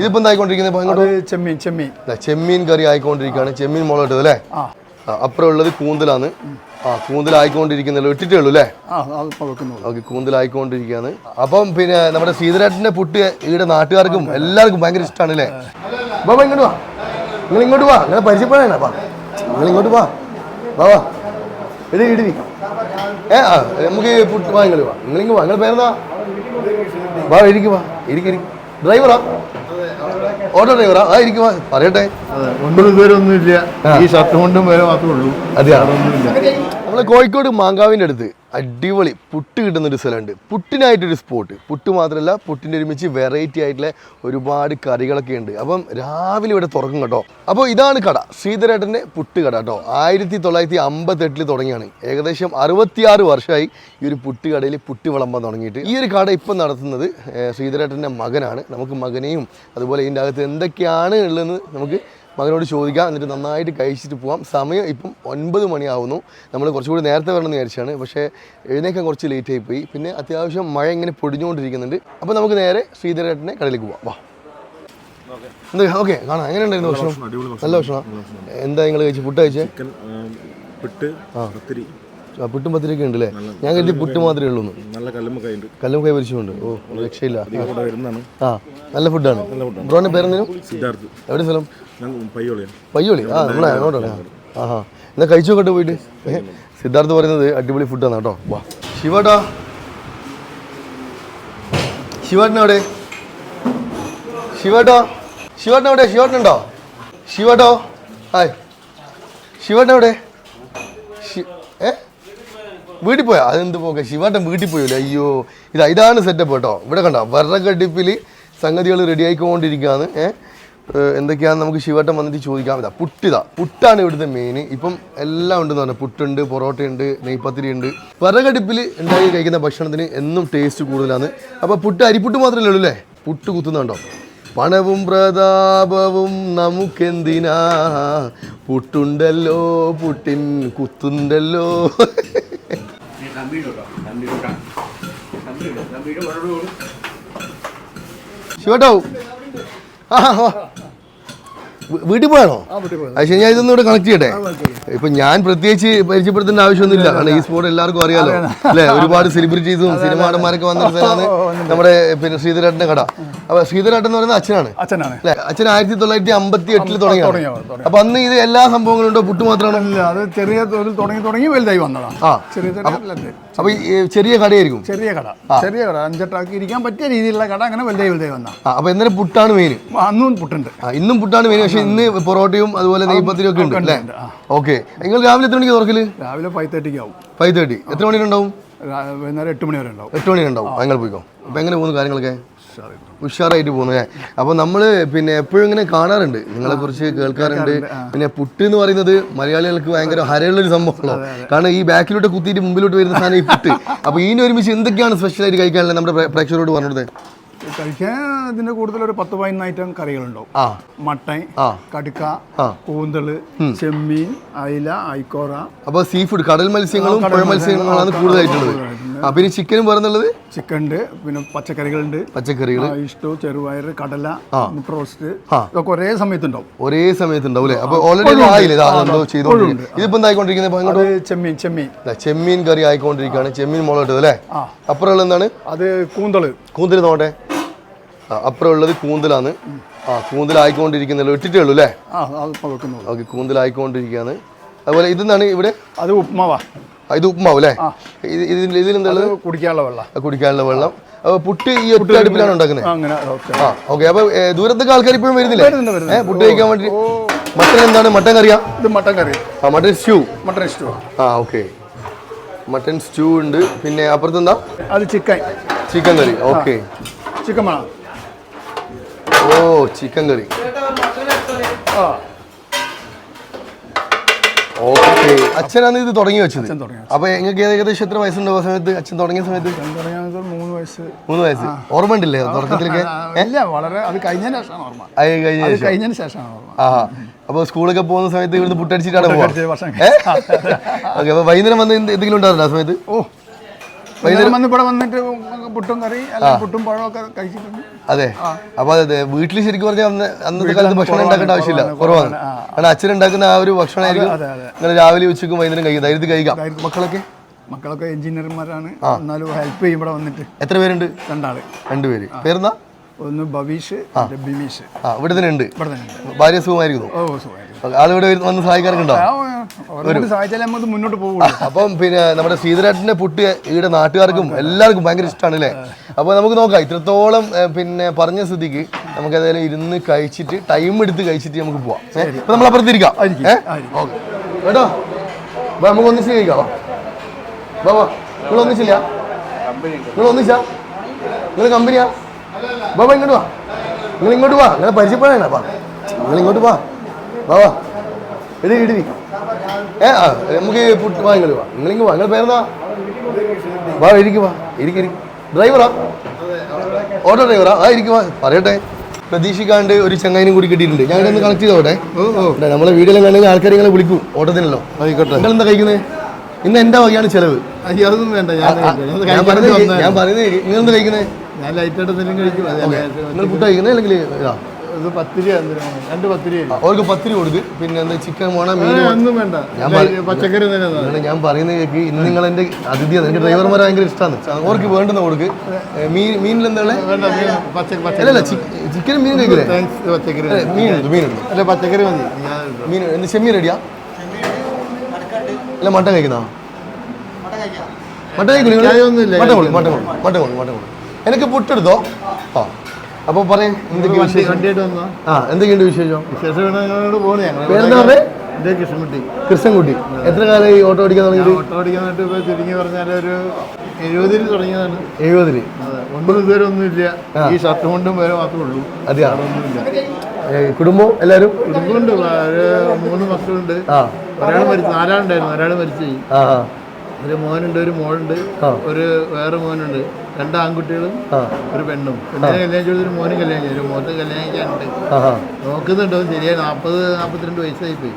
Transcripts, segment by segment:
ഇതിപ്പോ എന്തായിക്കൊണ്ടിരിക്കുന്നത് ചെമ്മീൻ ചെമ്മീൻ. ചെമ്മീൻ കറി ആയിക്കൊണ്ടിരിക്കുകയാണ്. ചെമ്മീൻ മുളക് ഇട്ടത് അല്ലേ അപ്പുറം ഉള്ളത് കൂന്തലാണ്. ആ കൂന്തലായിക്കൊണ്ടിരിക്കുന്നല്ലോ ഇട്ടിട്ടേ ഉള്ളൂ അല്ലേ? ഓക്കെ കൂന്തലായിക്കൊണ്ടിരിക്കുകയാണ് അപ്പം പിന്നെ നമ്മുടെ സീതരാട്ടിന്റെ പുട്ട് ഈടെ നാട്ടുകാർക്കും എല്ലാവർക്കും ഭയങ്കര ഇഷ്ടമാണ് അല്ലേ? ബാബ ഇങ്ങോട്ട് വാ. നിങ്ങൾ ഇങ്ങോട്ട് വാ. നിങ്ങളെ പരിചയപ്പെടാനാ വാ നിങ്ങൾ ഇങ്ങോട്ട് വാ. വാ. വാ ഇടി ഇടി ഏ ആ നമുക്ക് പുട്ട് വാ നിങ്ങൾ വാ. നിങ്ങൾ ഇങ്ങ് വാ. നിങ്ങളുടെ പേരെന്താ? വാ ഇരിക്ക് വാ. ഇരിക്കും ഇരിക്ക്. ഡ്രൈവറാ? ഓട്ടോ ഡ്രൈവറാ? ആ ഇരിക്കുവാ പറയട്ടെ. ഒമ്പത് പേരൊന്നും ഇല്ല ഈ ഷർട്ട് കൊണ്ടും പേരെ മാത്രമേ ഉള്ളൂ. അതെയാ? നമ്മൾ കോഴിക്കോട് മാങ്കാവിന്റെ അടുത്ത്. അടിപൊളി പുട്ട് കിട്ടുന്ന ഒരു സ്ഥലമുണ്ട്. പുട്ടിനായിട്ടൊരു സ്പോട്ട് പുട്ട് മാത്രമല്ല പുട്ടിന്റെ ഒരുമിച്ച് വെറൈറ്റി ആയിട്ടുള്ള ഒരുപാട് കറികളൊക്കെ ഉണ്ട്. അപ്പം രാവിലെ ഇവിടെ തുറക്കും കേട്ടോ. അപ്പോൾ ഇതാണ് കട. ശ്രീധരേട്ടന്റെ പുട്ട് കട കേട്ടോ. ആയിരത്തി തൊള്ളായിരത്തി അമ്പത്തെട്ടിൽ തുടങ്ങിയാണ്. ഏകദേശം അറുപത്തിയാറ് വർഷമായി ഈ ഒരു പുട്ട് കടയിൽ പുട്ട് വിളമ്പാൻ തുടങ്ങിയിട്ട്. ഈ ഒരു കട ഇപ്പം നടത്തുന്നത് ശ്രീധരേട്ടന്റെ മകനാണ്. നമുക്ക് മകനെയും അതുപോലെ ഇതിന്റെ അകത്ത് എന്തൊക്കെയാണ് ഉള്ളതെന്ന് നമുക്ക് മകനോട് ചോദിക്കാം. എന്നിട്ട് നന്നായിട്ട് കഴിച്ചിട്ട് പോവാം. സമയം ഇപ്പം ഒൻപത് മണിയാവുന്നു. നമ്മൾ കുറച്ചുകൂടി നേരത്തെ വരണമെന്ന് വിചാരിച്ചാണ്. പക്ഷേ എഴുന്നേക്കാൻ കുറച്ച് ലേറ്റ് ആയി പോയി. പിന്നെ അത്യാവശ്യം മഴ ഇങ്ങനെ പൊടിഞ്ഞുകൊണ്ടിരിക്കുന്നുണ്ട്. അപ്പോൾ നമുക്ക് നേരെ ശ്രീധരേട്ടനെ കടയിലേക്ക് പോവാം. വാ. എന്താ? ഓക്കെ കാണാം. എങ്ങനെ ഉണ്ടായിരുന്നു ഭക്ഷണം? നല്ല ഭക്ഷണം. എന്താ നിങ്ങൾ കഴിച്ചു? പുട്ട് കഴിച്ചേ? പിട്ട് പത്തിരി. ആ, പുട്ടും പത്തിരിയൊക്കെ ഉണ്ട് അല്ലേ ഞാൻ കരുതി പുട്ട് മാത്രമേ ഉള്ളൂ. നല്ല കല്ലും കൈ പരിച്ചുണ്ട്. ഓ രക്ഷയില്ല. ആ നല്ല ഫുഡാണ്. ബ്രോനെ പേരെന്തിനും എവിടെ സ്ഥലം? പയ്യോളി? ആ നമ്മളെ അങ്ങോട്ടാണ്. ആഹാ. എന്നാ കഴിച്ചു നോക്കട്ടെ പോയിട്ട്? സിദ്ധാർത്ഥ് പറയുന്നത് അടിപൊളി ഫുഡാണ് കേട്ടോ. വാ. ശിവട്ടാ. ശിവട്ടനവിടെ ശിവട്ടോ. ശിവട്ടനവിടെ ശിവട്ടനുണ്ടോ ശിവട്ടോ? ഹായ്. ശിവേട്ടൻ ഏ? വീട്ടിൽ പോയാ? അതെന്ത് പോക്കെ? ശിവാട്ടൻ വീട്ടിൽ പോയല്ലേ? അയ്യോ. ഇത് ഇതാണ് സെറ്റപ്പ് കേട്ടോ. ഇവിടെ കണ്ടോ? വിറകടുപ്പിൽ സംഗതികൾ റെഡി ആയിക്കൊണ്ടിരിക്കുകയാണ്. ഏഹ് എന്തൊക്കെയാന്ന് നമുക്ക് ശിവട്ടം വന്നിട്ട് ചോദിക്കാം ഇതാ പുട്ടിതാ. പുട്ടാണ് ഇവിടുത്തെ മെയിൻ ഇപ്പം എല്ലാം ഉണ്ടെന്ന് പറഞ്ഞാൽ പുട്ടുണ്ട് പൊറോട്ടയുണ്ട് നെയ്പത്തിരി ഉണ്ട് വിറകടുപ്പിൽ ഉണ്ടാക്കി കഴിക്കുന്ന ഭക്ഷണത്തിന് എന്നും ടേസ്റ്റ് കൂടുതലാണ്. അപ്പോൾ പുട്ട് അരിപ്പുട്ട് മാത്രമല്ലേ ഉള്ളൂ അല്ലേ? പുട്ട് കുത്തുന്നുണ്ടോ? പണവും പ്രതാപവും നമുക്കെന്തിനാ? പുട്ടുണ്ടല്ലോ പുട്ടിൻ കുത്തുണ്ടല്ലോ. ശിവട്ടോ ആ ആ. വീട്ടിൽ പോയാണോ അത് ശരി ഞാൻ ഇതൊന്നും ഇവിടെ കണക്ട് ചെയ്യട്ടെ. ഇപ്പൊ ഞാൻ പ്രത്യേകിച്ച് പരിചയപ്പെടുത്തേണ്ട ആവശ്യമൊന്നുമില്ല. കാരണം ഈ സ്പോർട്ട് എല്ലാവർക്കും അറിയാലോ. അല്ലെ? ഒരുപാട് സെലിബ്രിറ്റീസും സിനിമ നടന്മാരൊക്കെ വന്ന സ്ഥലമാണ് നമ്മുടെ പിന്നെ ശ്രീധരേട്ടന്റെ കട. അപ്പൊ ശ്രീധരേട്ടൻ എന്ന് പറയുന്നത് അച്ഛനാണ്. അച്ഛനാണ്. അല്ലെ? അച്ഛൻ ആയിരത്തി തൊള്ളായിരത്തി അമ്പത്തി എട്ടിൽ തുടങ്ങി അപ്പൊ അന്ന് ഇത് എല്ലാ സംഭവങ്ങളും ഉണ്ടോ? പുട്ട് മാത്രമാണ്? അത് ചെറിയ തൊഴിൽ തുടങ്ങി തുടങ്ങി വലുതായി വന്നതാണ്. അപ്പൊ ചെറിയ കടയായിരിക്കും. ചെറിയ കട. ചെറിയ കട. അഞ്ചെട്ടാക്കി ഇരിക്കാൻ പറ്റിയ രീതിയിലുള്ള കട അങ്ങനെ വലുതായി വലുതായി വന്ന അപ്പൊ എന്നാലും പുട്ടാണ് മെയിൻ അന്നും പുട്ടുണ്ട്. ഇന്നും പുട്ടാണ് മെയിൻ പക്ഷെ ഇന്ന് പൊറോട്ടയും അതുപോലെ നെയ്പത്തിരിയും ഒക്കെ ഉണ്ട് അല്ലേ? ഓക്കെ. നിങ്ങൾ രാവിലെ എത്ര മണിക്ക് തുറക്കൽ? രാവിലെ ഫൈവ് തേർട്ടിക്ക് ആവും. ഫൈവ് തേർട്ടി എത്ര മണി ഉണ്ടാവും രാ- വൈകുന്നേരം എട്ട് മണി വരെ ഉണ്ടാവും. എട്ട് മണി ഉണ്ടാവും. അങ്ങനെ പോയിക്കോ. അപ്പൊ എങ്ങനെ പോകുന്നു കാര്യങ്ങളൊക്കെ? ഉഷാറായിട്ട് പോകുന്നു. അപ്പോൾ അപ്പൊ നമ്മൾ പിന്നെ എപ്പോഴും ഇങ്ങനെ കാണാറുണ്ട്. നിങ്ങളെ കുറിച്ച് കേൾക്കാറുണ്ട്. പിന്നെ പുട്ട് എന്ന് പറയുന്നത് മലയാളികൾക്ക് ഭയങ്കര ഹരയുള്ളൊരു സംഭവമാണല്ലോ. കാരണം ഈ ബാക്കിലോട്ട് കുത്തിയിട്ട് മുമ്പിലോട്ട് വരുന്ന സാധനം ഈ പുട്ട്. അപ്പൊ ഇതിന് ഒരുമിച്ച് എന്തൊക്കെയാണ് സ്പെഷ്യലായിട്ട് കഴിക്കാനുള്ളത് നമ്മുടെ പ്രേ- പ്രേക്ഷകരോട് പറഞ്ഞത് കഴിക്കാൻ ഇതിന്റെ കൂടുതൽ ഒരു പത്ത് പതിനൊന്ന് ഐറ്റം കറികളുണ്ടാവും. മട്ടൻ. കടുക്ക. കൂന്തൾ ചെമ്മീൻ അയില ഐക്കോറ അപ്പൊ സീ ഫുഡ് കടൽ മത്സ്യങ്ങളും പുഴ മത്സ്യങ്ങളാണ് കൂടുതലായിട്ടുള്ളത്. പിന്നെ ചിക്കനും പറഞ്ഞുള്ളത് ചിക്കൻ ഉണ്ട് പിന്നെ പച്ചക്കറികളുണ്ട്. പച്ചക്കറികൾ ഇഷ്ടം ചെറുപയർ കടല മുട്ട റോസ്റ്റ് ഇതൊക്കെ ഒരേ സമയത്തുണ്ടാവും. ഒരേ സമയത്തുണ്ടാവും അല്ലേ? അപ്പൊ ഓൾറെഡി ആയില്ലേ? ഇതാ എന്തോ ചെയ്തോണ്ടിരിക്കുന്നത് ഇതിപ്പോ എന്തായിക്കൊണ്ടിരിക്കുന്നത് ഇപ്പൊ അത് അങ്ങോട്ട് ചെമ്മീൻ ചെമ്മീൻ. ചെമ്മീൻ കറി ആയിക്കൊണ്ടിരിക്കുകയാണ്. ചെമ്മീൻ മുളകട്ടത് അല്ലേ? അപ്പുറം അപ്പുറമുള്ള എന്താണ്? അത് കൂന്തൾ. കൂന്തൽ നോട്ടെ ആ അപ്പുറമുള്ളത് കൂന്തലാണ്. ആ കൂന്തലായിക്കൊണ്ടിരിക്കുന്നല്ലോ ഇട്ടിട്ടേ ഉള്ളൂ അല്ലേ? ഓക്കെ കൂന്തലായിക്കൊണ്ടിരിക്കുകയാണ്. അതുപോലെ ഇതെന്താണ് ഇവിടെ? അത് ഉപ്മാവാ ഇത് ഉപ്മാവ് അല്ലേ? ഇത് ഇതിൽ ഇതിലെന്താണ് അത് കുടിക്കാനുള്ള വെള്ളം. കുടിക്കാനുള്ള വെള്ളം. പുട്ട് ഈ ഒറ്റ അടുപ്പിലാണ് ഉണ്ടാക്കുന്നത്? ആ, ഓക്കെ. അപ്പൊ ദൂരത്തേക്ക് ആൾക്കാർ ഇപ്പോഴും വരുന്നില്ലേ. പുട്ട് കഴിക്കാൻ വേണ്ടി. മട്ടൻ എന്താണ്? മട്ടൻ കറിയാ? ഇത് മട്ടൻ കറി. ആ മട്ടൻ സ്റ്റൂ. Mutton stew. ആ ഓക്കെ. മട്ടൻ സ്റ്റൂ ഉണ്ട്. പിന്നെ അപ്പുറത്ത് എന്താ? അത് chicken. Chicken curry okay. Chicken വേണം. ഓ ചിക്കൻ കറി. ഓക്കെ. അച്ഛനാണ് ഇത് തുടങ്ങി വെച്ചത്? അപ്പൊ നിങ്ങൾക്ക് ഏകദേശം എത്ര വയസ്സുണ്ടോ ആ സമയത്ത്? അച്ഛൻ തുടങ്ങിയ സമയത്ത്? മൂന്ന് വയസ്സ്. മൂന്ന് വയസ്സ്. ഓർമ്മ ഉണ്ടല്ലേ തുടക്കത്തിലൊക്കെ? വളരെ അത് കഴിഞ്ഞതിന് ശേഷമാണ് ഓർമ്മ. ആയി കഴിഞ്ഞ അത് ശേഷം. കഴിഞ്ഞതിന് ശേഷമാണ് ഓർമ്മ. ആ അപ്പൊ സ്കൂളൊക്കെ പോകുന്ന സമയത്ത് ഇവിടുന്ന് പുട്ടടിച്ചിട്ടാണ് പോകുന്നത് ഓക്കെ അപ്പൊ വൈകുന്നേരം വന്ന് എന്ത് എന്തെങ്കിലും ഉണ്ടായിരുന്നു ആ സമയത്ത്? ഓ വൈകുന്നേരം വന്ന് ഇവിടെ വന്നിട്ട് പുട്ടും കറി അല്ലെങ്കിൽ പുട്ടും പഴമൊക്കെ കഴിച്ചിട്ടുണ്ട്. അതെ. അപ്പൊ അതെ വീട്ടിൽ ശരിക്കും പറഞ്ഞാൽ അന്ന് അന്നത്തെ കാലത്ത് ഭക്ഷണം ഉണ്ടാക്കേണ്ട ആവശ്യമില്ല. കുറവാണ്. കാരണം അച്ഛൻ ഉണ്ടാക്കുന്ന ആ ഒരു ഭക്ഷണമായിരിക്കും അതെ. നിങ്ങൾ രാവിലെ ഉച്ചക്കും വൈകുന്നേരം കഴിക്കും. ധൈര്യത്തിൽ കഴിക്കാം. മക്കളൊക്കെ? മക്കളൊക്കെ എഞ്ചിനീയർമാരാണ്. എന്നാലും ഹെൽപ്പ് ചെയ്യും ഇവിടെ വന്നിട്ട്. എത്ര പേരുണ്ട്? രണ്ടാൾ. രണ്ടുപേര്. പേരെന്താ? ഒന്ന് ഭവീഷ് മറ്റേ ബിമീഷ്. ഇവിടെ തന്നെ ഉണ്ട്. ഇവിടെ തന്നെ ഉണ്ട്. ഭാര്യ സുഖമായിരിക്കുന്നു? ഓ സുഖമായിരുന്നു ആളിവിടെ വന്ന് സഹായിക്കാറുണ്ടോ സഹായിച്ചാലേ നമുക്ക് മുന്നോട്ട് പോകുള്ളൂ അപ്പം പിന്നെ നമ്മുടെ ശ്രീധരേട്ടന്റെ പുട്ട് ഈടെ നാട്ടുകാർക്കും എല്ലാവർക്കും ഭയങ്കര ഇഷ്ടമാണ് അല്ലേ അപ്പോൾ നമുക്ക് നോക്കാം ഇത്രത്തോളം പിന്നെ പറഞ്ഞ സ്ഥിതിക്ക് നമുക്ക് ഏതായാലും ഇരുന്ന് കഴിച്ചിട്ട് ടൈം എടുത്ത് കഴിച്ചിട്ട് നമുക്ക് പോവാം? അപ്പൊ നമ്മൾ അപ്പുറത്തിരിക്കാം? ഓക്കെ. കേട്ടോ? വാ, നമുക്ക് ഒന്നിച്ച് കഴിക്കാം വാ. വാ വാ. നിങ്ങൾ ഒന്നിച്ചില്ല? നിങ്ങൾ ഒന്നിച്ചാ? നിങ്ങൾ കമ്പനിയാ വാ ഇങ്ങോട്ട് വാ. നിങ്ങൾ ഇങ്ങോട്ട് വാ. നിങ്ങളെ പരിചയപ്പെടാനാ നിങ്ങൾ ഇങ്ങോട്ട് വാ. വാ ഇടി ഇടി ഏ ആ നമുക്ക് പുട്ട് വാ. ഇങ്ങോട്ട് വാ നിങ്ങളിങ്ങ് വാ. നിങ്ങൾ പേരെന്താ? വാ ഇരിക്ക് വാ. ഇരിക്ക് ഇരിക്ക്. ഡ്രൈവറാ? ഓട്ടോ ഡ്രൈവറാ? ആ ഇരിക്ക് വാ. പറയട്ടെ. പ്രതീക്ഷിക്കാണ്ട് ഒരു ചങ്ങായിനും കൂടി കിട്ടിയിട്ടുണ്ട്. ഞാൻ ഒന്ന് കണക്ട് ചെയ്തോട്ടെ നമ്മളെ വീഡിയോയിലും കണ്ടെങ്കിൽ ആൾക്കാർ നിങ്ങളെ വിളിക്കും. ഓട്ടത്തിനല്ലോ ആയിക്കോട്ടെ. നിങ്ങൾ എന്താ കഴിക്കുന്നത് ഇന്ന് എന്റെ വകയാണ് ചെലവ്? അതൊന്നും വേണ്ട. ഞാൻ പറയുന്നത് നിങ്ങൾ എന്താ കഴിക്കുന്നത് നിങ്ങൾ ഫുഡ് കഴിക്കുന്നത് അല്ലെങ്കിൽ ഇതാ? ഇത് പത്തിരി എന്തിനാണ് രണ്ട് പത്തിരി അവർക്ക് പത്തിരി കൊടുക്ക്. പിന്നെ എന്താ ചിക്കൻ വേണം മീൻ ഒന്നും വേണ്ട. ഞാൻ പച്ചക്കറി തന്നെ ഞാൻ പറയുന്നത് കേക്ക്. ഇന്ന് നിങ്ങൾ എന്റെ അതിഥിയാണ്. എനിക്ക് ഡ്രൈവർമാർ ഭയങ്കര ഇഷ്ടമാണ് അവർക്ക് വേണ്ടുന്ന കൊടുക്ക്. മീൻ മീനിൽ എന്താ ഉള്ളത് വേണ്ട മീൻ കഴിക്കില്ലേ പച്ചക്കറി മീൻ മീൻ അല്ല പച്ചക്കറി മതി. മീൻ എന്ത് ചെമ്മീൻ റെഡിയാ? അല്ല മട്ടൻ കഴിക്കുന്നോ? മട്ടൻ കഴിക്കില്ല മട്ടൻ കൊള്ളു മട്ടൻ കൊള്ളു മട്ടൻ കൊള്ളു മട്ടൻ കൊള്ളു. എനിക്ക് പുട്ടെടുത്തോ? ആ. അപ്പോൾ പറയും ആ എന്തൊക്കെയുണ്ട് വിശേഷം? കൃഷ്ണൻകുട്ടി. കൃഷ്ണൻകുട്ടി. എത്ര കാലമായി ഓട്ടോ ഓടിക്കാൻ തുടങ്ങി ഓട്ടോ ഓടിക്കാനായിട്ട് ഇപ്പൊ ചുരുങ്ങി പറഞ്ഞാൽ ഒരു എഴുപതിൽ തുടങ്ങിയതാണ്. എഴുപതിൽ ഒൻപത് ഇതുവരെ ഒന്നുമില്ല. ഈ ഷർട്ട് കൊണ്ടും വരെ മാത്രമേ ഉള്ളൂ. അതെയാ? കുടുംബം എല്ലാവരും കുടുംബമുണ്ട്. മൂന്ന് മക്കളുണ്ട്. ഒരാൾ മരിച്ചു നാലാളുണ്ടായിരുന്നു. ഒരാൾ മരിച്ചു. ഒരു മോനുണ്ട് ഒരു മോളുണ്ട്. ഒരു വേറെ മോനുണ്ട്. രണ്ട് ആൺകുട്ടികളും ഒരു പെണ്ണും. പെണ്ണിനെ കല്യാണം ചെയ്തൊരു മോനും കല്യാണം ചെയ്തു. മോത്ത് കല്യാണം ചെയ്യാനുണ്ട്. ആ, ശരിയായി നാൽപ്പത് നാൽപ്പത്തിരണ്ട് വയസ്സായി പോയി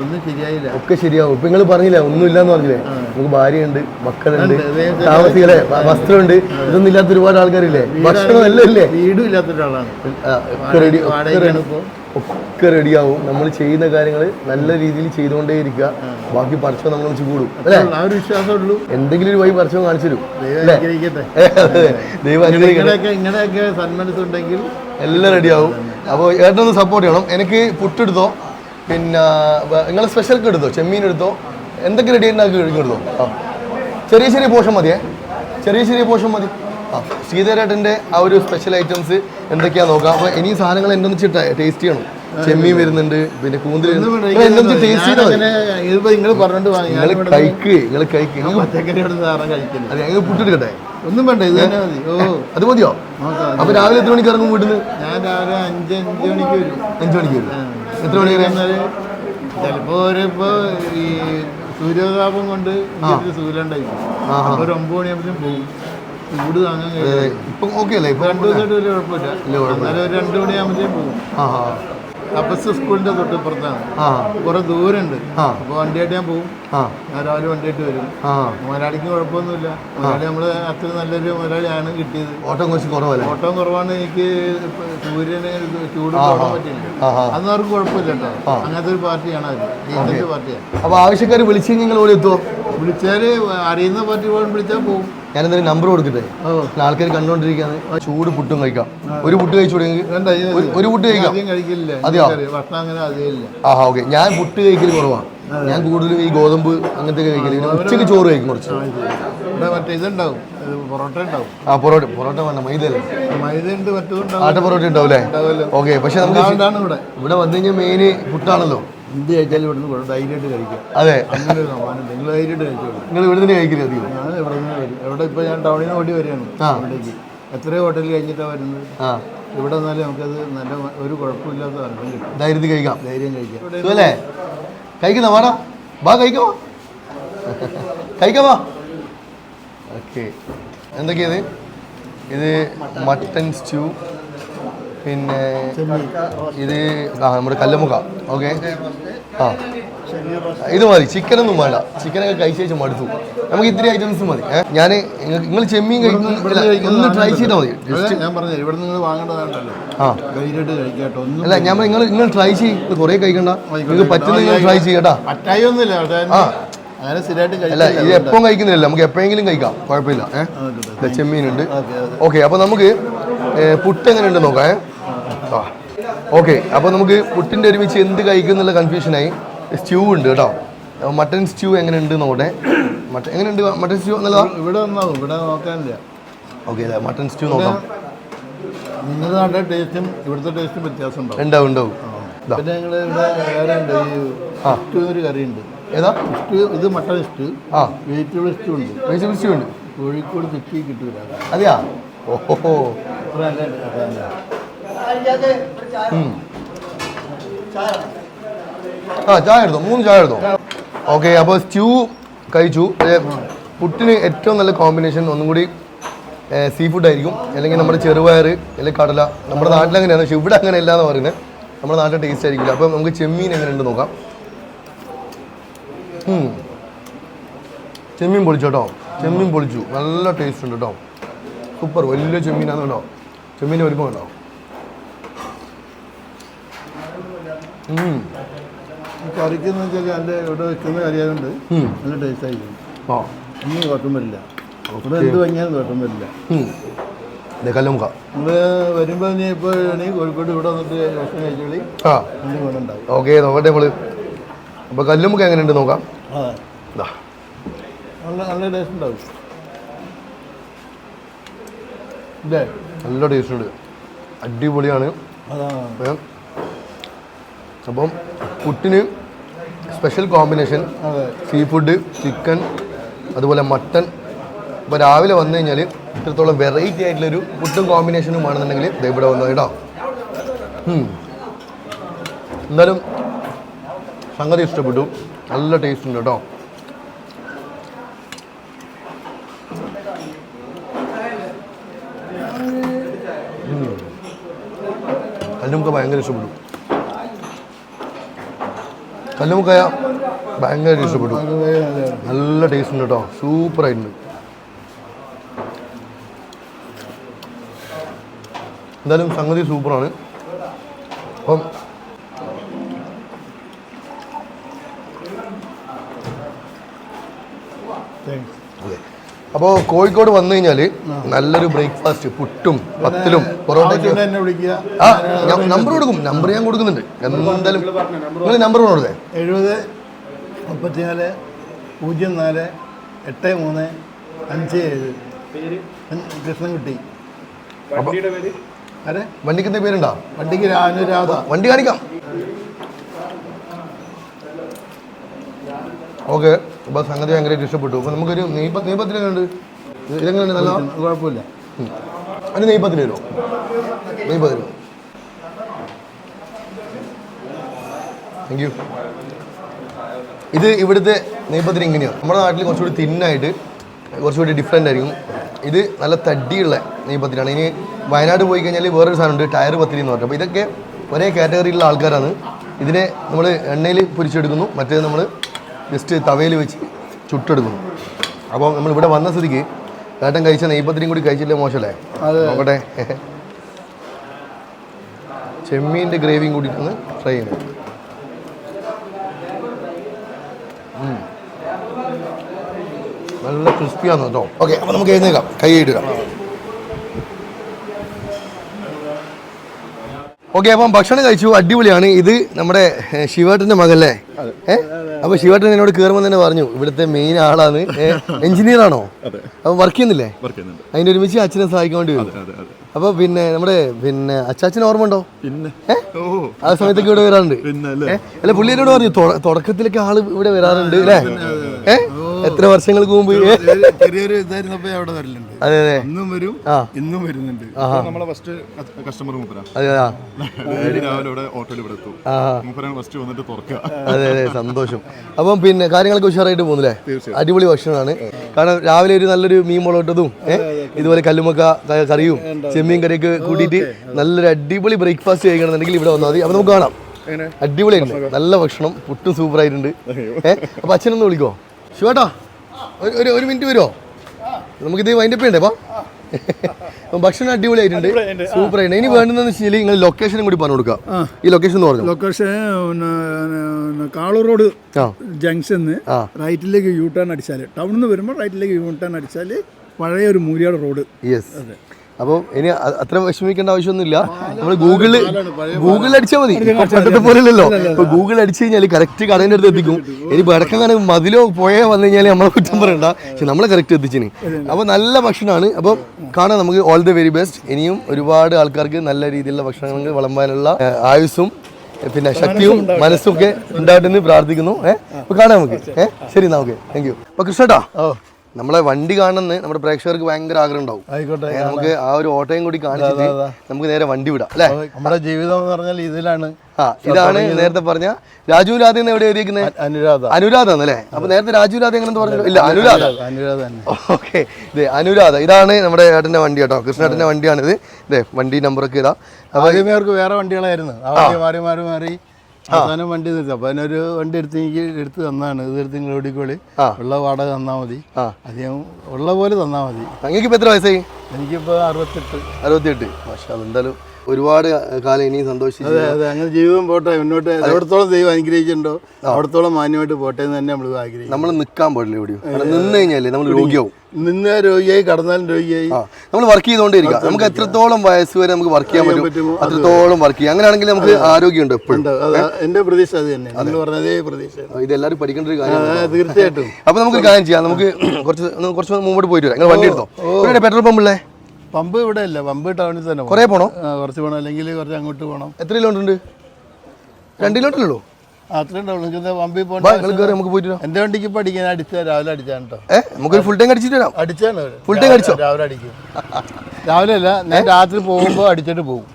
ഒന്നും ശരിയായില്ല. ഒക്കെ ശരിയാവും. ഇപ്പൊ നിങ്ങൾ പറഞ്ഞില്ലേ ഒന്നുമില്ലാന്ന് പറഞ്ഞില്ലേ? നമുക്ക് ഭാര്യയുണ്ട് മക്കളുണ്ട് താമസികളെ താമസിക്കലെ വസ്ത്രമുണ്ട്. ഇതൊന്നും ഇല്ലാത്ത ഒരുപാട് ആൾക്കാരില്ലേ ഭക്ഷണം എല്ലാം ഇല്ലേ വീടും ഇല്ലാത്ത ഒരാളാണ് ഒക്കെ റെഡിയാവും. നമ്മൾ ചെയ്യുന്ന കാര്യങ്ങൾ നല്ല രീതിയിൽ ചെയ്തുകൊണ്ടേ ഇരിക്കുക. ബാക്കി പറിച്ചോ നമ്മൾ വെച്ച് കൂടും. എന്തെങ്കിലും ഒരു വഴി പറിച്ചോ കാണിച്ചു തരും. സന്മനസ്സുണ്ടെങ്കിൽ എല്ലാം റെഡിയാവും. അപ്പോൾ ഏട്ടനൊന്ന് സപ്പോർട്ട് ചെയ്യണം. എനിക്ക് പുട്ട് എടുത്തോ പിന്നെ നിങ്ങൾ സ്പെഷ്യൽ എടുത്തോ? ചെമ്മീൻ എടുത്തോ? എന്തൊക്കെ റെഡി ഉണ്ടാക്കി എടുത്തോ ചെറിയ ചെറിയ പോഷൻ മതിയേ? ചെറിയ ചെറിയ പോഷൻ മതി. ആ സീതേരേട്ടന്റെ ആ ഒരു സ്പെഷ്യൽ ഐറ്റംസ് എന്തൊക്കെയാ നോക്കാം? അപ്പോൾ ഇനി സാധനങ്ങൾ എന്റെ വെച്ചിട്ട് ടേസ്റ്റ് ചെയ്യണം. ചെമ്മീൻ വരുന്നുണ്ട് പിന്നെ കൂന്തൽ കഴിക്ക് നിങ്ങൾ ഞങ്ങൾ പുട്ടെടുക്കട്ടെ ഒന്നും വേണ്ട ഇത് തന്നെ മതി. ഓ. അത് മതിയോ? അപ്പൊ രാവിലെ എത്ര മണിക്ക് ഇറങ്ങും വീട്ടിൽ ഞാൻ രാവിലെ അഞ്ച് അഞ്ച് മണിക്ക് വരും. അഞ്ച് മണിക്ക് വരും. എത്ര മണി വരെ? ചിലപ്പോ ഒരു ഇപ്പൊ ഈ സൂര്യോതാപം കൊണ്ട് സൂര്യണ്ടായി അപ്പൊ ഒരു ഒമ്പത് മണിയാകുമ്പോഴത്തേക്കും പോകും ചൂട് താങ്ങാൻ ഇപ്പം ഓക്കെ അല്ലേ? ഇപ്പം രണ്ട് ദിവസമായിട്ട് വലിയ കുഴപ്പമില്ല. എന്നാലും ഒരു രണ്ട് മണിയാകുമ്പോഴത്തേക്കും പോകും. തപസ് സ്കൂളിന്റെ തൊട്ടിപ്പുറത്താണ്. ആ. കുറെ ദൂരമുണ്ട്. അപ്പൊ വണ്ടിയായിട്ട് ഞാൻ പോകും. ഞാൻ രാവിലെ വണ്ടിയായിട്ട് വരും. മുതലാളിക്ക് കുഴപ്പമൊന്നുമില്ല. മുതലാളി നമ്മൾ അത്ര നല്ലൊരു മുതലാളിയാണ് കിട്ടിയത്. ഓട്ടം കുറച്ച് കുറവല്ല? ഓട്ടം കുറവാണ് എനിക്ക് സൂര്യന് ചൂട് പോകാൻ പറ്റില്ല അന്ന് അവർക്ക് കുഴപ്പമില്ല കേട്ടോ. അങ്ങനത്തെ ഒരു പാർട്ടിയാണ് അത് പാർട്ടിയാണ്. അപ്പോൾ ആവശ്യക്കാർ വിളിച്ചു കഴിഞ്ഞാൽ നിങ്ങൾ എത്തുമോ വിളിച്ചാൽ അറിയുന്ന പാർട്ടി പോകാൻ വിളിച്ചാൽ പോകും ഞാൻ എന്തെങ്കിലും നമ്പർ കൊടുക്കട്ടെ ആൾക്കാർ കണ്ടോണ്ടിരിക്കാന്ന് ചൂട് പുട്ടും കഴിക്കാം. ഒരു പുട്ട് കഴിച്ചുകൂടെങ്കിൽ ഒരു- പുട്ട് കഴിക്കാം. അധികം കഴിക്കില്ല? അതെയോ? എനിക്കറിയാം. ഭക്ഷണം അങ്ങനെ അധികം ഇല്ല. ആ ഓക്കെ ഞാൻ പുട്ട് കഴിക്കൽ കുറവാണ് ഞാൻ കൂടുതലും ഈ ഗോതമ്പ് അങ്ങനത്തെ കഴിക്കൽ. പിന്നെ ഉച്ചയ്ക്ക് ചോറ് കഴിക്കും കുറച്ച്. ആ പൊറോട്ട പൊറോട്ട വേണ്ട മൈദ ആട്ട പൊറോട്ട ഉണ്ടാവും അല്ലേ? ഓക്കെ പക്ഷെ നമുക്ക് ഇവിടെ. വന്നു കഴിഞ്ഞാൽ മെയിൻ പുട്ടാണല്ലോ. എന്ത് കഴിച്ചാലും ഇവിടുന്ന് കുഴപ്പം ധൈര്യമായിട്ട് കഴിക്കാം. അതെ. അങ്ങനെ ഒരു സമ്മാനം നിങ്ങൾ ധൈര്യമായിട്ട് കഴിച്ചോളൂ. നിങ്ങൾ ഇവിടെ നിന്ന് കഴിക്കില്ല അധികം? ഞാൻ ഇവിടെ നിന്ന് വരും ഇവിടെ ഇപ്പോൾ ഞാൻ ടൗണിന് ഓടി വരികയാണ് ആ. ഇവിടേക്ക് എത്രയോ ഹോട്ടലിൽ കഴിഞ്ഞിട്ടാണ് വരുന്നത്. ഇവിടെ വന്നാലും നമുക്കത് നല്ല ഒരു കുഴപ്പമില്ലാത്ത കിട്ടും. ധൈര്യത്തിൽ കഴിക്കാം. ധൈര്യം കഴിക്കാം. അല്ലേ കഴിക്കുന്ന? വാടാ. വാ കഴിക്കാമോ കഴിക്കാമോ ഓക്കെ. എന്തൊക്കെയത് ഇത്? മട്ടൻ സ്റ്റ്യൂ പിന്നെ ഇത് ആ നമ്മുടെ കല്ലുമുഖ ഓക്കെ. ആ. ഇത് മതി. ചിക്കനൊന്നും വേണ്ട. ചിക്കനൊക്കെ കഴിച്ചു മടുത്തു. നമുക്ക് ഇത്തിരി ഐറ്റംസ് മതി. ഞാൻ നിങ്ങൾ ചെമ്മീൻ കഴിക്കുന്നു ഒന്ന് ട്രൈ ചെയ്താൽ മതി. അല്ല ഞാൻ നിങ്ങൾ നിങ്ങൾ ട്രൈ ചെയ്ത് കുറെ കഴിക്കണ്ട. നിങ്ങൾക്ക് പറ്റുന്ന നിങ്ങൾ ട്രൈ ചെയ്യട്ടാ. ആ. അല്ല ഇത് എപ്പം കഴിക്കുന്നില്ല നമുക്ക് എപ്പോഴെങ്കിലും കഴിക്കാം. കുഴപ്പമില്ല. ഏഹ് ചെമ്മീനുണ്ട്. ഓക്കെ അപ്പോൾ നമുക്ക് പുട്ട് പുട്ട് എങ്ങനെയുണ്ട് നോക്കാം? ആ. ഓക്കെ അപ്പോൾ നമുക്ക് പുട്ടിന്റെ ഒരുമിച്ച് എന്ത് കഴിക്കും എന്നുള്ള കൺഫ്യൂഷനായി സ്റ്റ്യൂ ഉണ്ട് കേട്ടോ. മട്ടൻ സ്റ്റ്യൂ എങ്ങനെ ഉണ്ട് നോക്കട്ടെ മട്ടൻ എങ്ങനെയുണ്ട് മട്ടൻ സ്റ്റ്യൂ നല്ലതാ ഇവിടെ ഒന്നാവും ഇവിടെ നോക്കാനില്ല. ഓക്കെ അല്ലേ മട്ടൻ സ്റ്റ്യൂ നോക്കാം. നിങ്ങളുടെ ടേസ്റ്റും ഇവിടുത്തെ ടേസ്റ്റും വ്യത്യാസം ഉണ്ടാവും. ഉണ്ടാവും ഉണ്ടാവും. പിന്നെ ഞങ്ങൾ ഇവിടെ വേറെ ഉണ്ട് ഈ. ഒരു കറി ഉണ്ട് ഏതാ? സ്റ്റ്യൂ ഇത് മട്ടൺ സ്റ്റ്യൂ ആ. വെജിറ്റബിൾ സ്റ്റ്യൂ ഉണ്ട്. വെജിറ്റബിൾ സ്റ്റ്യൂ ഉണ്ട്. കോഴിക്കോട് തെറ്റി കിട്ടൂല. അതെയാ? ഓഹോ. ആ ചായ എടുത്തോ. മൂന്ന് ചായ എടുത്തോ. ഓക്കെ അപ്പോൾ സ്റ്റ്യൂ കഴിച്ചു. പുട്ടിന് ഏറ്റവും നല്ല കോമ്പിനേഷൻ ഒന്നും കൂടി സീ ഫുഡ് ആയിരിക്കും. അല്ലെങ്കിൽ നമ്മുടെ ചെറുപയർ അല്ലെങ്കിൽ കടല. നമ്മുടെ നാട്ടിൽ അങ്ങനെയാണ്. പക്ഷെ ഇവിടെ അങ്ങനെ എന്ന് പറയുന്നത് നമ്മുടെ നാട്ടിൽ ടേസ്റ്റ് ആയിരിക്കില്ല. അപ്പം നമുക്ക് ചെമ്മീൻ എങ്ങനെയുണ്ട് നോക്കാം. ചെമ്മീൻ പൊളിച്ചു കേട്ടോ. ചെമ്മീൻ പൊളിച്ചു. നല്ല ടേസ്റ്റ് ഉണ്ട് കേട്ടോ. സൂപ്പർ. വലിയ ചെമ്മീനാണ് കേട്ടോ ചെമ്മീൻ വലിപ്പം കേട്ടോ ഈ വെച്ചാൽ എന്റെ ഇവിടെ വെക്കുന്ന കറിയായതുകൊണ്ട്. നല്ല ടേസ്റ്റ് ആയിരിക്കും ഓ ഒന്നും കുഴപ്പം വരില്ല. ഇവിടെ എന്ത് വാങ്ങിയാലും കുഴപ്പം വരില്ല. നമ്മൾ വരുമ്പോൾ നീ ഇപ്പോൾ ആണെങ്കിൽ കോഴിക്കോട് ഇവിടെ വന്നിട്ട് ഭക്ഷണം കഴിച്ചോളി ആ. നല്ല ഗുണം ഉണ്ടാവും. ഓക്കെ നോക്കട്ടെ അപ്പോൾ എങ്ങനെയുണ്ട് നോക്കാം. നല്ല നല്ല ടേസ്റ്റ് ഉണ്ടാവും. ഇല്ലേ? നല്ല ടേസ്റ്റ് ഉണ്ട്. അടിപൊളിയാണ്. അതാണ്. അപ്പം പുട്ടിന് special combination sea food chicken അതുപോലെ മട്ടൺ ഇപ്പോൾ രാവിലെ വന്നു കഴിഞ്ഞാൽ ഇത്രത്തോളം വെറൈറ്റി ആയിട്ടുള്ളൊരു ഫുഡും കോമ്പിനേഷനും ആണെന്നുണ്ടെങ്കിൽ ഇവിടെ വന്നു കേട്ടോ. എന്തായാലും സംഗതി ഇഷ്ടപ്പെട്ടു. നല്ല ടേസ്റ്റ് ഉണ്ട് കേട്ടോ. അതിനൊക്കെ ഭയങ്കര ഇഷ്ടപ്പെട്ടു. കല്ലുമുക്കായ ഭയങ്കര ഇഷ്ടപ്പെട്ടു. നല്ല ടേസ്റ്റ് ഉണ്ട് കേട്ടോ. സൂപ്പർ ആയിട്ടുണ്ട്. എന്തായാലും സംഗതി സൂപ്പറാണ് അപ്പം താങ്ക്സ് അപ്പോൾ കോഴിക്കോട് വന്നു കഴിഞ്ഞാൽ നല്ലൊരു ബ്രേക്ക്ഫാസ്റ്റ് പുട്ടും പത്തിലും പൊറോട്ടയ്ക്കും ആ നമ്പർ കൊടുക്കും നമ്പർ ഞാൻ കൊടുക്കുന്നുണ്ട്. എന്തായാലും നിങ്ങൾ നമ്പർ കൊടുത്തേ? എഴുപത് മുപ്പത്തിനാല് പൂജ്യം നാല് എട്ട് മൂന്ന് അഞ്ച് ഏഴ്. കൃഷ്ണൻകുട്ടി അരെ വണ്ടിക്ക് എന്താ പേരുണ്ടോ? വണ്ടിക്ക് രാ- വണ്ടി കാണിക്കാം. ഓക്കെ. അപ്പോൾ സംഗതി ഭയങ്കരമായിട്ട് ഇഷ്ടപ്പെട്ടു അപ്പോൾ നമുക്കൊരു നെയ്പ നെയ്പത്തിന് ഉണ്ട്. ഇതെങ്ങനെയുണ്ട്? നല്ല കുഴപ്പമില്ല. അതിന് നെയ്പത്തിന് വരുമോ? നെയ്പത്തിന് താങ്ക് യു ഇത് ഇവിടുത്തെ നെയ്പത്തിന് ഇങ്ങനെയാണ് നമ്മുടെ നാട്ടിൽ കുറച്ചുകൂടി തിന്നായിട്ട് കുറച്ചുകൂടി ഡിഫറെന്റ് ആയിരിക്കും. ഇത് നല്ല തടിയുള്ള നെയ്പത്തിനാണ്. ഇനി വയനാട് പോയി കഴിഞ്ഞാൽ വേറൊരു സാധനമുണ്ട് ടയർ പത്തിരി എന്ന് പറഞ്ഞത് അപ്പോൾ ഇതൊക്കെ ഒരേ കാറ്റഗറിയിലുള്ള ആൾക്കാരാണ്. ഇതിനെ നമ്മൾ എണ്ണയിൽ പൊരിച്ചെടുക്കുന്നു. മറ്റേത് നമ്മൾ ജസ്റ്റ് തവയിൽ വെച്ച് ചുട്ടെടുക്കും അപ്പോൾ നമ്മൾ ഇവിടെ വന്ന സ്ഥിതിക്ക് ഏട്ടൻ കഴിച്ച നെയ്പത്തിരിയും കൂടി കഴിച്ചില്ലേ മോശമല്ലേ. നോക്കട്ടെ. ചെമ്മീന്റെ ഗ്രേവിയും കൂടി ഒന്ന് ഫ്രൈ ചെയ്യുന്നത്. നല്ല ക്രിസ്പിയാണ് കേട്ടോ. ഓക്കെ അപ്പോൾ നമുക്ക് എഴുന്നേക്കാം. കൈ ഇടുക ഓക്കെ അപ്പം ഭക്ഷണം കഴിച്ചു. അടിപൊളിയാണ്. ഇത് നമ്മുടെ ശിവേട്ടന്റെ മകല്ലേ അപ്പൊ ശിവേട്ടൻ എന്നോട് കയറുമ്പോൾ തന്നെ പറഞ്ഞു ഇവിടുത്തെ മെയിൻ ആളാണ്. എഞ്ചിനീയർ ആണോ? അപ്പൊ വർക്ക് ചെയ്യുന്നില്ലേ? അതിന്റെ ഒരുമിച്ച് അച്ഛനെ സഹായിക്കാൻ വേണ്ടി വരും അപ്പൊ പിന്നെ നമ്മുടെ പിന്നെ അച്ചാച്ചന് ഓർമ്മ ഉണ്ടോ? ആ സമയത്തൊക്കെ ഇവിടെ വരാറുണ്ട്. അല്ലേ? പുള്ളി എന്നോട് പറഞ്ഞു തുടക്കത്തിലൊക്കെ ആൾ ഇവിടെ വരാറുണ്ട് അല്ലേ? ഏ? എത്ര വർഷങ്ങൾക്ക് മുമ്പ്? ചെറിയൊരു ഇതായിരുന്നപ്പോ അവിടെ വരലുണ്ട്. അതെ അതെ. അന്നും വരും ഇന്നും വരുന്നുണ്ട്. നമ്മളെ ഫസ്റ്റ് കസ്റ്റമർ മൂപ്പരാ. രാവിലെ ഇവിടെ ഓട്ടോയിൽ ഇവിടെ എത്തും. ആ മൂപ്പരാണ് ഫസ്റ്റ് വന്നിട്ട് തുറക്കുക. അതെ അതെ സന്തോഷം. അപ്പം പിന്നെ കാര്യങ്ങളൊക്കെ ഉഷാറായിട്ട് പോകുന്നില്ലേ. അടിപൊളി ഭക്ഷണമാണ്. കാരണം രാവിലെ ഒരു നല്ലൊരു മീൻ മുളകട്ടതും ഇതുപോലെ കല്ലുമക്ക കറിയും ചെമ്മീൻ കറിയൊക്കെ കൂട്ടിയിട്ട് നല്ലൊരു അടിപൊളി ബ്രേക്ക്ഫാസ്റ്റ് കഴിക്കണമെന്നുണ്ടെങ്കിൽ ഇവിടെ വന്നാൽ മതി. അപ്പൊ നമുക്ക് കാണാം. അടിപൊളിയുണ്ട് നല്ല ഭക്ഷണം പുട്ടും സൂപ്പറായിട്ടുണ്ട് ഏഹ് അപ്പൊ അച്ഛനൊന്ന് വിളിക്കോ? ശിവേട്ടാ ഒരു- ഒരു ഒരു മിനിറ്റ് വരുമോ നമുക്കിത് വൈൻഡപ്പ് ചെയ്യണ്ടേ അപ്പൊ ഭക്ഷണം അടിപൊളിയായിട്ടുണ്ട്. സൂപ്പർ ആയിട്ട് ഇനി വേണ്ടതെന്ന് വെച്ചാൽ നിങ്ങൾ ലൊക്കേഷനും കൂടി പറഞ്ഞു കൊടുക്കുക. ഈ ലൊക്കേഷൻ എന്ന് പറഞ്ഞു? ലൊക്കേഷൻ കാളൂർ റോഡ് ആ. റൈറ്റിലേക്ക് യൂ ടേൺ അടിച്ചാൽ ടൗണിൽ നിന്ന് വരുമ്പോൾ റൈറ്റിലേക്ക് യൂ ടേൺ അടിച്ചാൽ പഴയ ഒരു മൂരിയാട് റോഡ്. യെസ് അപ്പോൾ ഇനി അത്ര വിഷമിക്കേണ്ട ആവശ്യമൊന്നുമില്ല. നമ്മൾ ഗൂഗിളിൽ ഗൂഗിളിൽ അടിച്ചാൽ മതി. പണ്ടത്തെ പോലെയല്ലോ ഇപ്പൊ ഗൂഗിൾ അടിച്ചു കഴിഞ്ഞാൽ കറക്റ്റ് കടേന്റെ അടുത്ത് എത്തിക്കും. ഇനി വടക്കങ്ങനെ മതിലോ പോയേ വന്നു കഴിഞ്ഞാൽ നമ്മളെ കുറ്റം പറയണ്ട. പക്ഷെ നമ്മളെ കറക്റ്റ് എത്തിച്ചിന്. അപ്പോൾ നല്ല ഭക്ഷണമാണ്. അപ്പോൾ കാണാൻ നമുക്ക് ഓൾ ദി വെരി ബെസ്റ്റ് ഇനിയും ഒരുപാട് ആൾക്കാർക്ക് നല്ല രീതിയിലുള്ള ഭക്ഷണങ്ങൾ വളമ്പാനുള്ള ആയുസും ആയുസ്സും പിന്നെ ശക്തിയും മനസ്സും ഒക്കെ ഉണ്ടായിട്ടെന്ന് പ്രാർത്ഥിക്കുന്നു. ഏഹ് അപ്പോൾ കാണാം നമുക്ക്. ഏഹ് ശരി. എന്നാ ഓക്കെ. താങ്ക് യു അപ്പോൾ കൃഷ്ണട്ടാ. നമ്മളെ വണ്ടി കാണുന്ന നമ്മുടെ പ്രേക്ഷകർക്ക് ഭയങ്കര ആഗ്രഹം ഉണ്ടാവും. ആയിക്കോട്ടെ നമുക്ക് ആ ഒരു ഓട്ടോയും കൂടി കാണിച്ചിട്ട് നമുക്ക് നേരെ വണ്ടി വിടാം അല്ലേ? നമ്മുടെ ജീവിതം എന്ന് പറഞ്ഞാൽ ഇതിലാണ്. ആ ഇതാണ് നേരത്തെ പറഞ്ഞ രാജു രാധ എന്ന് എവിടെ എഴുതിയിരിക്കുന്നത് അനുരാധ. അനുരാധ എന്നല്ലേ അപ്പൊ നേരത്തെ രാജു രാധ എങ്ങനെ പറഞ്ഞു ഇല്ല അനുരാധ. അനുരാധ ഓക്കെ. ഇത് അനുരാധ. ഇതാണ് നമ്മുടെ ഏട്ടന്റെ വണ്ടി കേട്ടോ. കൃഷ്ണേട്ടന്റെ വണ്ടിയാണിത്. ഇത് വണ്ടി നമ്പറൊക്കെ ഇതാ. അപ്പൊ വേറെ വണ്ടികളായിരുന്നു. മാറി മാറി മാറി. അവസാനം വണ്ടി നിർത്തി. അപ്പൊ അതിനൊരു വണ്ടി എടുത്ത് എനിക്ക് എടുത്ത് തന്നാണ്. ഇത് എടുത്ത് നിങ്ങൾ ഓടിക്കോളി. ഉള്ള വാടക തന്നാ മതി. അധികം ഉള്ള പോലെ തന്നാ മതി. അങ്ങേക്ക് ഇപ്പൊ എത്ര വയസ്സായി? എനിക്കിപ്പോ അറുപത്തെട്ട്. അറുപത്തിയെട്ട് പക്ഷെ അതെന്തായാലും ഒരുപാട് കാലം ഇനിയും സന്തോഷിച്ചു അതെ അതെ. അങ്ങനെ ജീവിതം പോട്ടെ. മുന്നോട്ട് എവിടത്തോളം ദൈവം അനുഗ്രഹിച്ചിട്ടുണ്ടോ അവിടത്തോളം മാന്യമായിട്ട് പോട്ടെ എന്ന് തന്നെ നമ്മൾ ആഗ്രഹിക്കും നമ്മൾ നിൽക്കാൻ പാടില്ല എവിടെയും. നിന്ന് കഴിഞ്ഞാലേ നമ്മൾ രോഗിയാവും. നിന്ന് രോഗിയായി കടന്നാലും രോഗിയായി. നമ്മൾ വർക്ക് ചെയ്തുകൊണ്ടിരിക്കാം നമുക്ക് എത്രത്തോളം വയസ്സ് വരെ നമുക്ക് വർക്ക് ചെയ്യാൻ പറ്റും? പറ്റുമോ? അത്രത്തോളം വർക്ക് ചെയ്യാം. അങ്ങനെയാണെങ്കിൽ നമുക്ക് ആരോഗ്യമുണ്ട് എപ്പോഴും. എന്റെ പ്രതീക്ഷ അത് തന്നെ നിങ്ങൾ പറഞ്ഞതേ പ്രതീക്ഷ ഇത് എല്ലാവരും പഠിക്കേണ്ട ഒരു കാര്യം തീർച്ചയായിട്ടും. അപ്പൊ നമുക്ക് കാര്യം ചെയ്യാം. നമുക്ക് കുറച്ച് കുറച്ച് മുമ്പോട്ട് പോയിട്ട് വരാം. നിങ്ങൾ വണ്ടി എടുത്തോ? പെട്രോൾ പമ്പ് ഉള്ളേ? പമ്പ് ഇവിടെ ഇല്ല പമ്പ് ടൗണിൽ തന്നെ. കുറേ പോണോ? കുറച്ച് പോകണം അല്ലെങ്കിൽ കുറച്ച് അങ്ങോട്ട് പോകണം എത്ര കിലോമീറ്റർ ഉണ്ട്? രണ്ട് കിലോമീറ്റർ ഉള്ളൂ. അത്രയും പമ്പിൽ നമുക്ക് പോയിട്ട് എന്റെ വണ്ടിക്ക് ഇപ്പൊ അടിക്കാൻ അടിച്ച രാവിലെ അടിച്ചാണ് കേട്ടോ ഏ ഫുൾ ടൈം അടിച്ചിട്ട് വരാം. അടിച്ചാണ് ഫുൾ അടിച്ചോ? രാവിലെ അടിക്കും. രാവിലെ അല്ല ഞാൻ രാത്രി പോകുമ്പോൾ അടിച്ചിട്ട് പോകും.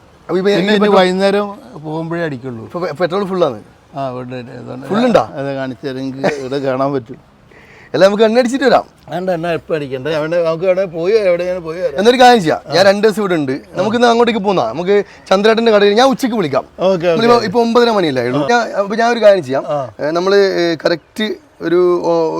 വൈകുന്നേരം പോകുമ്പോഴേ അടിക്കുള്ളൂ. പെട്രോൾ ഫുള്ളാണ് ആ ഇവിടെ? അത് കാണിച്ചു തരാം. ഇവിടെ കാണാൻ പറ്റും. എല്ലാം നമുക്ക് എണ്ണ അടിച്ചിട്ട് വരാം. വേണ്ട എണ്ണ എപ്പോൾ അടിക്കണ്ട? അവിടെ നമുക്ക് അവിടെ പോയി എവിടെയാണ് പോയി എന്നൊരു കാര്യം ചെയ്യാം. ഞാൻ രണ്ട് ദിവസം ഇവിടെ ഉണ്ട്. നമുക്ക് ഇന്ന് അങ്ങോട്ടേക്ക് പോന്നാ. നമുക്ക് ചന്ദ്രേട്ടന്റെ കടയിൽ ഞാൻ ഉച്ചയ്ക്ക് വിളിക്കാം. ഇപ്പൊ ഒമ്പതര മണിയല്ലേ ഞാൻ അപ്പൊ ഞാൻ ഒരു കാര്യം ചെയ്യാം. നമ്മൾ നമ്മൾ കറക്റ്റ് ഒരു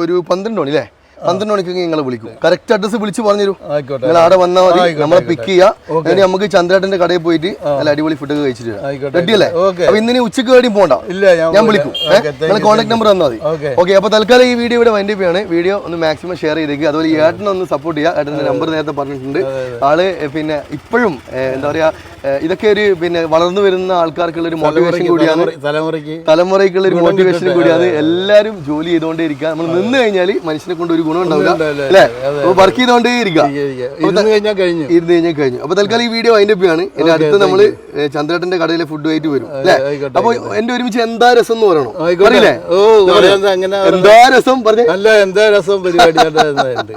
ഒരു പന്ത്രണ്ട് മണി അല്ലേ പന്ത്രണ്ട് മണിക്ക് നിങ്ങൾ വിളിക്കും. കറക്റ്റ് അഡ്രസ് വിളിച്ച് പറഞ്ഞു ആയിക്കോട്ടെ. നിങ്ങൾ അവിടെ വന്നാൽ മതി. നമ്മളെ പിക്ക് ചെയ്യാം. ഇനി നമുക്ക് ചന്ദ്രേട്ടന്റെ കടയിൽ പോയിട്ട് നല്ല അടിപൊളി ഫുഡ് കഴിച്ചിട്ട് റെഡിയല്ലേ ആയിക്കോട്ടെ, റെഡി അല്ലേ? അപ്പൊ ഇന്നിനി ഉച്ചയ്ക്ക് വേണ്ടി പോകണ്ട ഇല്ല ഞാൻ വിളിക്കും. നിങ്ങൾ കോൺടാക്ട് നമ്പർ തന്നാൽ മതി. ഓക്കെ. അപ്പൊ തൽക്കാലം ഈ വീഡിയോ ഇവിടെ വൈൻഡ് ചെയ്യാണ്. വീഡിയോ ഒന്ന് മാക്സിമം ഷെയർ ചെയ്തേക്ക്. അതുപോലെ ഈ ഏട്ടനെ ഒന്ന് സപ്പോർട്ട് ചെയ്യുക. ഏട്ടന്റെ നമ്പർ നേരത്തെ പറഞ്ഞിട്ടുണ്ട്. ആൾ പിന്നെ ഇപ്പോഴും എന്താ പറയാ ഇതൊക്കെ ഒരു പിന്നെ വളർന്നു വരുന്ന ആൾക്കാർക്കുള്ള ഒരു മോട്ടിവേഷൻ കൂടിയാണ്. തലമുറ- തലമുറയ്ക്ക് തലമുറയ്ക്കുള്ള ഒരു മോട്ടിവേഷൻ കൂടിയാണ്. എല്ലാവരും ജോലി ചെയ്തുകൊണ്ടേ ഇരിക്കുക നമ്മൾ നിന്ന് കഴിഞ്ഞാൽ മനുഷ്യനെ കൊണ്ട് ഒരു ഗുണം ഉണ്ടാവില്ല. അല്ലെ? വർക്ക് ചെയ്തുകൊണ്ടേ ഇരിക്കുക ഇരുന്ന് കഴിഞ്ഞാൽ കഴിഞ്ഞു. അപ്പൊ തൽക്കാലം ഈ വീഡിയോ അതിന്റെ ആണ് എന്റെ അടുത്ത് നമ്മൾ ഏ, ചന്ദ്രേട്ടന്റെ കടയിലെ ഫുഡ് ആയിട്ട് വരും. അല്ലെ? അപ്പൊ എന്റെ ഒരുമിച്ച് എന്താ രസം എന്ന് പറയണോ? അറിയില്ലേ എന്താ രസം? പറഞ്ഞു. അല്ല എന്താ രസം പരിപാടി?